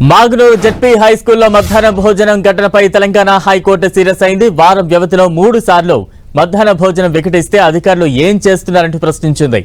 మాగ్నూరు ZP high స్కూల్లో మధ్యాహ్న భోజనం ఘటనపై తెలంగాణ హైకోర్టు సీరియస్ అయింది. వారం వ్యవధిలో మూడు సార్లు మధ్యాహ్న భోజనం వికటిస్తే అధికారులు ఏం చేస్తున్నారంటూ ప్రశ్నించింది.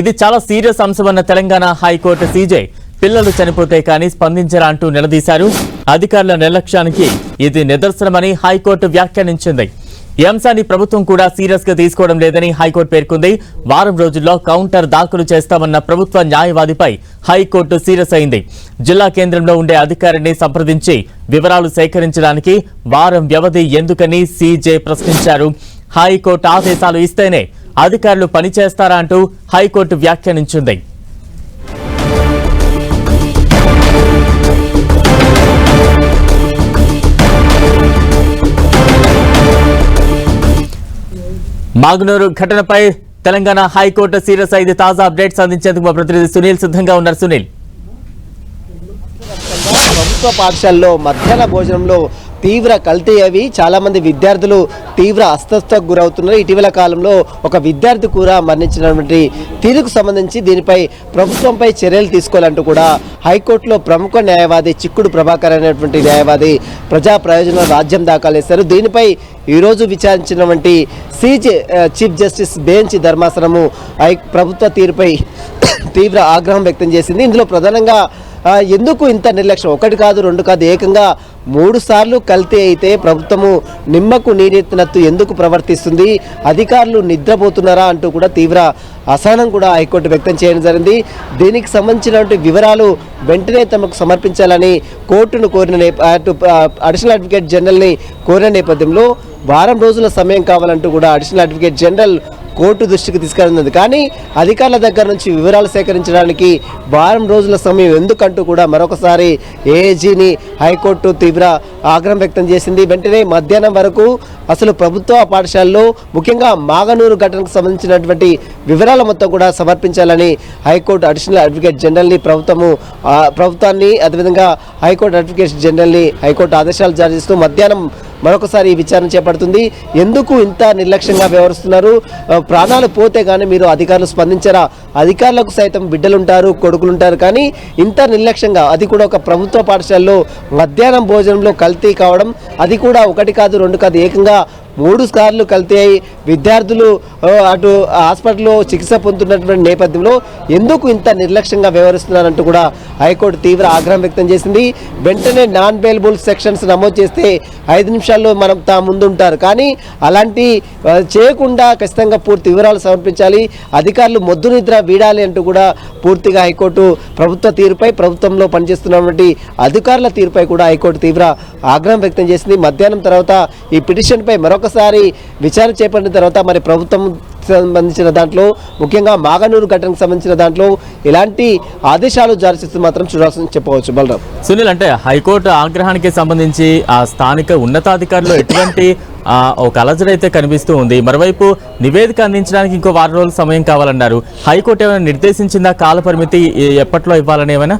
ఇది చాలా సీరియస్ అంశమన్న తెలంగాణ హైకోర్టు సీజే. పిల్లలు చనిపోతే కానీ స్పందించరా అంటూ నిలదీశారు. అధికారుల నిర్లక్ష్యానికి ఇది నిదర్శనమని హైకోర్టు వ్యాఖ్యానించింది. ఈ అంశాన్ని ప్రభుత్వం కూడా సీరియస్గా తీసుకోవడం లేదని హైకోర్టు పేర్కొంది. వారం రోజుల్లో కౌంటర్ దాఖలు చేస్తామన్న ప్రభుత్వ న్యాయవాదిపై హైకోర్టు సీరియస్ అయింది. జిల్లా కేంద్రంలో ఉండే అధికారిని సంప్రదించి వివరాలు సేకరించడానికి వారం వ్యవధి ఎందుకని సీజే ప్రశ్నించారు. హైకోర్టు ఆదేశాలు ఇస్తేనే అధికారులు పనిచేస్తారా అంటూ హైకోర్టు వ్యాఖ్యానించింది. మాగునూరు ఘటనపై తెలంగాణ హైకోర్టు సీరియస్ అయింది. తాజా అప్డేట్స్ అందించేందుకు మా ప్రతినిధి సునీల్ సిద్ధంగా ఉన్నారు. సునీల్. ప్రభుత్వ పాఠశాలలో మధ్యాహ్న భోజనంలో తీవ్ర కల్తీ అవి. చాలామంది విద్యార్థులు తీవ్ర అస్వస్థకు గురవుతున్నారు. ఇటీవల కాలంలో ఒక విద్యార్థి కూడా మరణించినటువంటి తీరుకు సంబంధించి దీనిపై ప్రభుత్వంపై చర్యలు తీసుకోవాలంటూ కూడా హైకోర్టులో ప్రముఖ న్యాయవాది చిక్కుడు ప్రభాకర్ అనేటువంటి న్యాయవాది ప్రజా ప్రయోజన రాజ్యం దాఖలు చేశారు. దీనిపై ఈరోజు విచారించినటువంటి సీజే చీఫ్ జస్టిస్ బెంచ్ ధర్మాసనము హై ప్రభుత్వ తీరుపై తీవ్ర ఆగ్రహం వ్యక్తం చేసింది. ఇందులో ప్రధానంగా ఎందుకు ఇంత నిర్లక్ష్యం? ఒకటి కాదు రెండు కాదు ఏకంగా మూడు సార్లు కల్తీ అయితే ప్రభుత్వము నిమ్మకు నీరెత్తినట్టు ఎందుకు ప్రవర్తిస్తుంది? అధికారులు నిద్రపోతున్నారా అంటూ కూడా తీవ్ర అసహనం కూడా హైకోర్టు వ్యక్తం చేయడం జరిగింది. దీనికి సంబంధించినటువంటి వివరాలు వెంటనే తమకు సమర్పించాలని కోర్టును కోరిన అడిషనల్ అడ్వకేట్ జనరల్ని కోరిన నేపథ్యంలో వారం రోజుల సమయం కావాలంటూ కూడా అడిషనల్ అడ్వకేట్ జనరల్ కోర్టు దృష్టికి తీసుకెళ్తుంది కానీ అధికారుల దగ్గర నుంచి వివరాలు సేకరించడానికి వారం రోజుల సమయం ఎందుకంటూ కూడా మరొకసారి ఏఏజీని హైకోర్టు తీవ్ర ఆగ్రహం వ్యక్తం చేసింది. వెంటనే మధ్యాహ్నం వరకు అసలు ప్రభుత్వ పాఠశాలలో ముఖ్యంగా మాగనూరు ఘటనకు సంబంధించినటువంటి వివరాల మొత్తం కూడా సమర్పించాలని హైకోర్టు అడిషనల్ అడ్వకేట్ జనరల్ని ప్రభుత్వము ప్రభుత్వాన్ని అదేవిధంగా హైకోర్టు అడ్వకేట్ జనరల్ని హైకోర్టు ఆదేశాలు జారీ చేస్తూ మధ్యాహ్నం మరొకసారి ఈ విచారణ చేపడుతుంది. ఎందుకు ఇంత నిర్లక్ష్యంగా వ్యవహరిస్తున్నారు? ప్రాణాలు పోతే కానీ మీరు అధికారులు స్పందించరా? అధికారులకు సైతం బిడ్డలుంటారు కొడుకులుంటారు కానీ ఇంత నిర్లక్ష్యంగా అది కూడా ఒక ప్రభుత్వ పాఠశాలలో మధ్యాహ్నం భోజనంలో కల్తీ కావడం అది కూడా ఒకటి కాదు రెండు కాదు ఏకంగా మూడు సార్లు కలితాయి విద్యార్థులు అటు హాస్పిటల్లో చికిత్స పొందుతున్నటువంటి నేపథ్యంలో ఎందుకు ఇంత నిర్లక్ష్యంగా వ్యవహరిస్తున్నారంటూ కూడా హైకోర్టు తీవ్ర ఆగ్రహం వ్యక్తం చేసింది. వెంటనే నాన్ బెయిలబుల్ సెక్షన్స్ నమోదు చేస్తే ఐదు నిమిషాల్లో మనం తా ముందుంటారు. కానీ అలాంటి చేయకుండా ఖచ్చితంగా పూర్తి వివరాలు సమర్పించాలి. అధికారులు మొద్దు నిద్ర వీడాలి అంటూ కూడా పూర్తిగా హైకోర్టు ప్రభుత్వ తీరుపై ప్రభుత్వంలో పనిచేస్తున్నటువంటి అధికారుల తీరుపై కూడా హైకోర్టు తీవ్ర ఆగ్రహం వ్యక్తం చేసింది. మధ్యాహ్నం తర్వాత ఈ పిటిషన్పై మరొక మరొకసారి విచారణ చేపట్టిన తర్వాత మరి ప్రభుత్వం సంబంధించిన దాంట్లో ముఖ్యంగా మాగనూరు ఘటనకు సంబంధించిన దాంట్లో ఎలాంటి ఆదేశాలు జారీ చేస్తే మాత్రం చూడాల్సింది చెప్పవచ్చు. బలరాం. సునీల్ అంటే హైకోర్టు ఆగ్రహానికి సంబంధించి ఆ స్థానిక ఉన్నతాధికారులు ఎటువంటి ఆ, ఒక అలజడి అయితే కనిపిస్తూ ఉంది. మరోవైపు నివేదిక అందించడానికి ఇంకో వారం రోజులు సమయం కావాలన్నారు. హైకోర్టు ఏమైనా నిర్దేశించిందా? కాల పరిమితి ఎప్పట్లో ఇవ్వాలని ఏమైనా?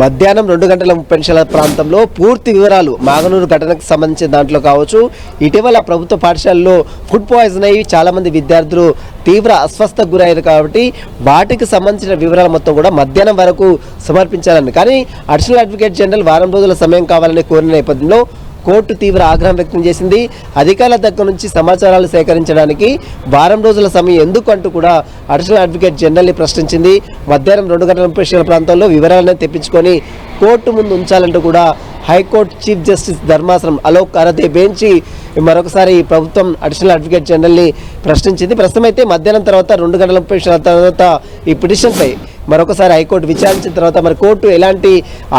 మధ్యాహ్నం రెండు గంటల ముప్పై నిమిషాల ప్రాంతంలో పూర్తి వివరాలు మాగనూరు ఘటనకు సంబంధించిన దాంట్లో కావచ్చు. ఇటీవల ప్రభుత్వ పాఠశాలలో ఫుడ్ పాయిజన్ అయ్యి చాలామంది విద్యార్థులు తీవ్ర అస్వస్థకు గురయ్యారు కాబట్టి వాటికి సంబంధించిన వివరాలు మొత్తం కూడా మధ్యాహ్నం వరకు సమర్పించాలని. కానీ అడిషనల్ అడ్వకేట్ జనరల్ వారం రోజుల సమయం కావాలని కోరిన నేపథ్యంలో కోర్టు తీవ్ర ఆగ్రహం వ్యక్తం చేసింది. అధికారుల దగ్గర నుంచి సమాచారాలు సేకరించడానికి వారం రోజుల సమయం ఎందుకు అంటూ కూడా అడిషనల్ అడ్వకేట్ జనరల్ని ప్రశ్నించింది. మధ్యాహ్నం రెండు గంటల ముప్పై ప్రాంతంలో వివరాలను తెప్పించుకొని కోర్టు ముందు ఉంచాలంటూ కూడా హైకోర్టు చీఫ్ జస్టిస్ ధర్మాసనం అలోక్ అరదే బెంచి మరొకసారి ప్రభుత్వం అడిషనల్ అడ్వకేట్ జనరల్ని ప్రశ్నించింది. ప్రస్తుతం అయితే మధ్యాహ్నం తర్వాత రెండు గంటల ముప్పై తర్వాత ఈ పిటిషన్పై మరొకసారి హైకోర్టు విచారించిన తర్వాత మరి కోర్టు ఎలాంటి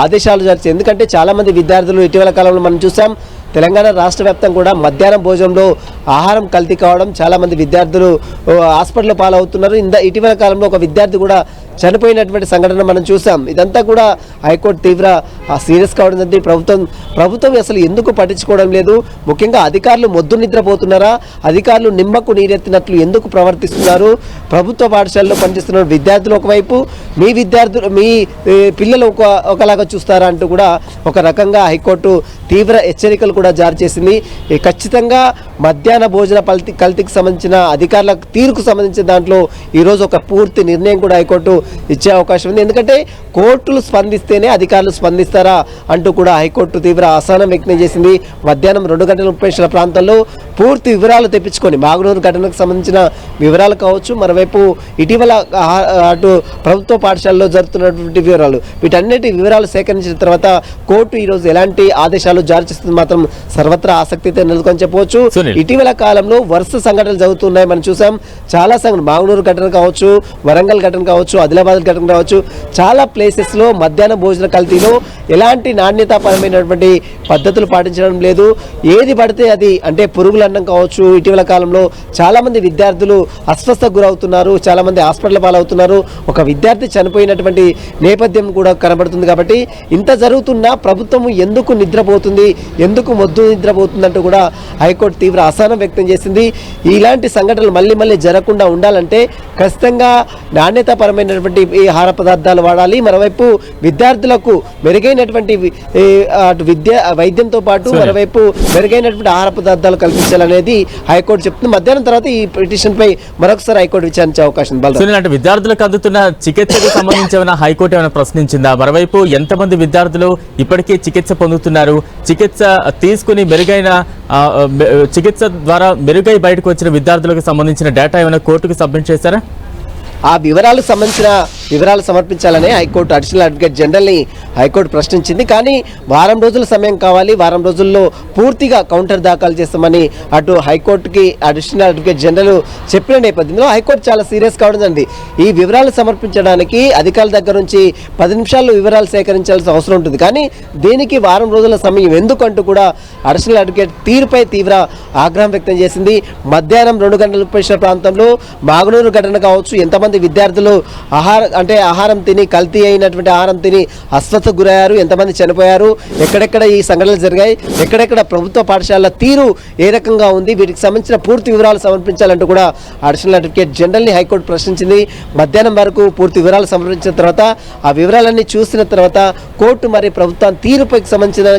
ఆదేశాలు జరిచింది ఎందుకంటే చాలామంది విద్యార్థులు ఇటీవల కాలంలో మనం చూసాం తెలంగాణ రాష్ట్ర వ్యాప్తం కూడా మధ్యాహ్నం భోజనంలో ఆహారం కల్తీ కావడం చాలామంది విద్యార్థులు హాస్పిటల్ పాలవుతున్నారు. ఇంద ఇటీవల కాలంలో ఒక విద్యార్థి కూడా చనిపోయినటువంటి సంఘటన మనం చూసాం. ఇదంతా కూడా హైకోర్టు తీవ్ర ఆ, సీరియస్ కావడం జరిగింది. ప్రభుత్వం ప్రభుత్వం అసలు ఎందుకు పట్టించుకోవడం లేదు? ముఖ్యంగా అధికారులు మొద్దు నిద్రపోతున్నారా? అధికారులు నిమ్మకు నీరెత్తినట్లు ఎందుకు ప్రవర్తిస్తున్నారు? ప్రభుత్వ పాఠశాలలో పనిచేస్తున్న విద్యార్థులు ఒకవైపు మీ విద్యార్థులు మీ పిల్లలు ఒక ఒకలాగా చూస్తారా అంటూ కూడా ఒక రకంగా హైకోర్టు తీవ్ర హెచ్చరికలు కూడా జారీ చేసింది. ఖచ్చితంగా మధ్యాహ్న భోజన పల్తి కల్తీకి సంబంధించిన అధికారుల తీరుకు సంబంధించిన దాంట్లో ఈరోజు ఒక పూర్తి నిర్ణయం కూడా హైకోర్టు ఇచ్చే అవకాశం ఉంది. ఎందుకంటే కోర్టులు స్పందిస్తేనే అధికారులు స్పందిస్తారా అంటూ కూడా హైకోర్టు తీవ్ర అసహనం వ్యక్తం చేసింది. మధ్యాహ్నం రెండు గంటల ముప్పై నిమిషాల ప్రాంతంలో పూర్తి వివరాలు తెప్పించుకొని మాగునూరు ఘటనకు సంబంధించిన వివరాలు కావచ్చు. మరోవైపు ఇటీవల అటు ప్రభుత్వ పాఠశాలలో జరుగుతున్నటువంటి వివరాలు వీటన్నిటి వివరాలు సేకరించిన తర్వాత కోర్టు ఈరోజు ఎలాంటి ఆదేశాలు జారీ చేస్తుంది మాత్రం సర్వత్రా ఆసక్తితో నెలకొని చెప్పవచ్చు. ఇటీవల కాలంలో వరుస సంఘటనలు జరుగుతున్నాయి. మనం చూసాం చాలా సంఘటన మాగునూరు ఘటన కావచ్చు వరంగల్ ఘటన కావచ్చు ఆదిలాబాద్ ఘటన కావచ్చు చాలా ప్లేసెస్లో మధ్యాహ్న భోజన కల్తీలో ఎలాంటి నాణ్యతాపరమైనటువంటి పద్ధతులు పాటించడం లేదు. ఏది పడితే అది అంటే పురుగులు అన్నం కావచ్చు. ఇటీవల కాలంలో చాలా మంది విద్యార్థులు అస్వస్థకు గురవుతున్నారు. చాలా మంది హాస్పిటల్ పాలవుతున్నారు. ఒక విద్యార్థి చనిపోయినటువంటి నేపథ్యం కూడా కనబడుతుంది కాబట్టి ఇంత జరుగుతున్నా ప్రభుత్వం ఎందుకు నిద్రపోతుంది? ఎందుకు మొద్దు నిద్రపోతుందంటూ కూడా హైకోర్టు తీవ్ర అసహనం వ్యక్తం చేసింది. ఇలాంటి సంఘటనలు మళ్ళీ మళ్ళీ జరగకుండా ఉండాలంటే ఖచ్చితంగా నాణ్యతాపరమైన ఈ ఆహార పదార్థాలు వాడాలి. మరోవైపు విద్యార్థులకు మెరుగైనటువంటి అటు విద్య వైద్యంతో పాటు. మరోవైపు మెరుగైనటువంటి ఆహార పదార్థాలు కల్పించాలనేది హైకోర్టు చెప్తుంది. మధ్యాహ్నం తర్వాత ఈ పిటిషన్ పై మరొకసారి హైకోర్టు విచారించే అవకాశం అంటే విద్యార్థులకు అందుతున్న చికిత్సకు సంబంధించి ఏమైనా హైకోర్టు ఏమైనా ప్రశ్నించిందా? మరోవైపు ఎంతమంది విద్యార్థులు ఇప్పటికే చికిత్స పొందుతున్నారు? చికిత్స తీసుకుని మెరుగైన చికిత్స ద్వారా మెరుగై బయటకు వచ్చిన విద్యార్థులకు సంబంధించిన డేటా ఏమైనా కోర్టుకు సబ్మిట్ చేశారా? ఆ వివరాలకు సంబంధించిన వివరాలు సమర్పించాలని హైకోర్టు అడిషనల్ అడ్వకేట్ జనరల్ని హైకోర్టు ప్రశ్నించింది. కానీ వారం రోజుల సమయం కావాలి. వారం రోజుల్లో పూర్తిగా కౌంటర్ దాఖలు చేస్తామని అటు హైకోర్టుకి అడిషనల్ అడ్వకేట్ జనరల్ చెప్పిన నేపథ్యంలో హైకోర్టు చాలా సీరియస్ కావడం జరిగింది. ఈ వివరాలు సమర్పించడానికి అధికారుల దగ్గర నుంచి పది నిమిషాల్లో వివరాలు సేకరించాల్సిన అవసరం ఉంటుంది. కానీ దీనికి వారం రోజుల సమయం ఎందుకంటూ కూడా అడిషనల్ అడ్వకేట్ తీరుపై తీవ్ర ఆగ్రహం వ్యక్తం చేసింది. మధ్యాహ్నం రెండు గంటల ముప్పై ప్రాంతంలో మాగునూరు ఘటన కావచ్చు. ఎంతమంది విద్యార్థులు ఆహార అంటే ఆహారం తిని కల్తీ అయినటువంటి ఆహారం తిని అస్వస్థకు గురయ్యారు. ఎంతమంది చనిపోయారు? ఎక్కడెక్కడ ఈ సంఘటనలు జరిగాయి? ఎక్కడెక్కడ ప్రభుత్వ పాఠశాలల తీరు ఏ రకంగా ఉంది? వీటికి సంబంధించిన పూర్తి వివరాలు సమర్పించాలంటూ కూడా అడిషనల్ అడ్వకేట్ జనరల్ని హైకోర్టు ప్రశ్నించింది. మధ్యాహ్నం వరకు పూర్తి వివరాలు సమర్పించిన తర్వాత ఆ వివరాలన్నీ చూసిన తర్వాత కోర్టు మరి ప్రభుత్వం తీరుపై సంబంధించిన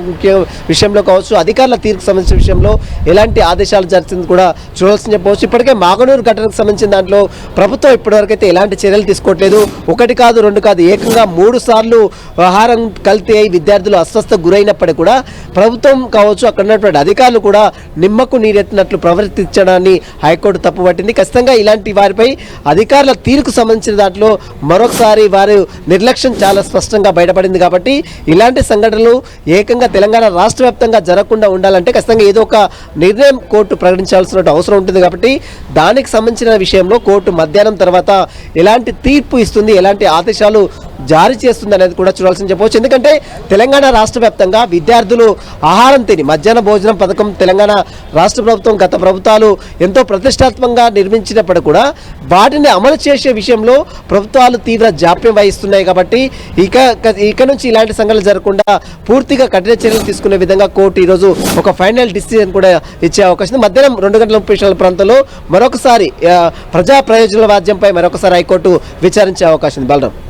విషయంలో కావచ్చు అధికారుల తీరుకు సంబంధించిన విషయంలో ఎలాంటి ఆదేశాలు జరిగింది కూడా చూడాల్సిన చెప్పవచ్చు. ఇప్పటికే మాగనూరు ఘటనకు సంబంధించిన దాంట్లో ప్రభుత్వం ఇప్పటివరకు అయితే ఎలాంటి చర్యలు తీసుకోవట్లేదు. ఒకటి కాదు రెండు కాదు ఏకంగా మూడు సార్లు ఆహారం కల్తీ అయి విద్యార్థులు అస్వస్థ గురైనప్పటికీ కూడా ప్రభుత్వం కావచ్చు అక్కడ ఉన్నటువంటి అధికారులు కూడా నిమ్మకు నీరెత్తినట్లు ప్రవర్తించడాన్ని హైకోర్టు తప్పుపట్టింది. ఖచ్చితంగా ఇలాంటి వారిపై అధికారుల తీరుకు సంబంధించిన దాంట్లో మరొకసారి వారు నిర్లక్ష్యం చాలా స్పష్టంగా బయటపడింది కాబట్టి ఇలాంటి సంఘటనలు ఏకంగా తెలంగాణ రాష్ట్ర వ్యాప్తంగా జరగకుండా ఉండాలంటే ఖచ్చితంగా ఏదో ఒక నిర్ణయం కోర్టు ప్రకటించాల్సిన అవసరం ఉంటుంది కాబట్టి దానికి సంబంధించిన విషయంలో కోర్టు మధ్యాహ్నం తర్వాత ఎలాంటి తీర్పు ఇస్తుంది ఎలాంటి ఆదేశాలు జారీ చేస్తుంది అనేది కూడా చూడాల్సిన చెప్పవచ్చు. ఎందుకంటే తెలంగాణ రాష్ట్ర వ్యాప్తంగా విద్యార్థులు ఆహారం తిని మధ్యాహ్న భోజనం పథకం తెలంగాణ రాష్ట్ర ప్రభుత్వం గత ప్రభుత్వాలు ఎంతో ప్రతిష్టాత్మకంగా నిర్మించినప్పుడు కూడా వాటిని అమలు చేసే విషయంలో ప్రభుత్వాలు తీవ్ర జాప్యం వహిస్తున్నాయి కాబట్టి ఇక ఇక నుంచి ఇలాంటి సంఘటనలు జరగకుండా పూర్తిగా కఠిన చర్యలు తీసుకునే విధంగా కోర్టు ఈరోజు ఒక ఫైనల్ డిసిజన్ కూడా ఇచ్చే అవకాశం మధ్యాహ్నం రెండు గంటల ముప్పై నిమిషాల ప్రాంతంలో మరొకసారి ప్రజా ప్రయోజనాల వాద్యంపై మరొకసారి హైకోర్టు విచారించే అవకాశం ఉంది. బలరాం.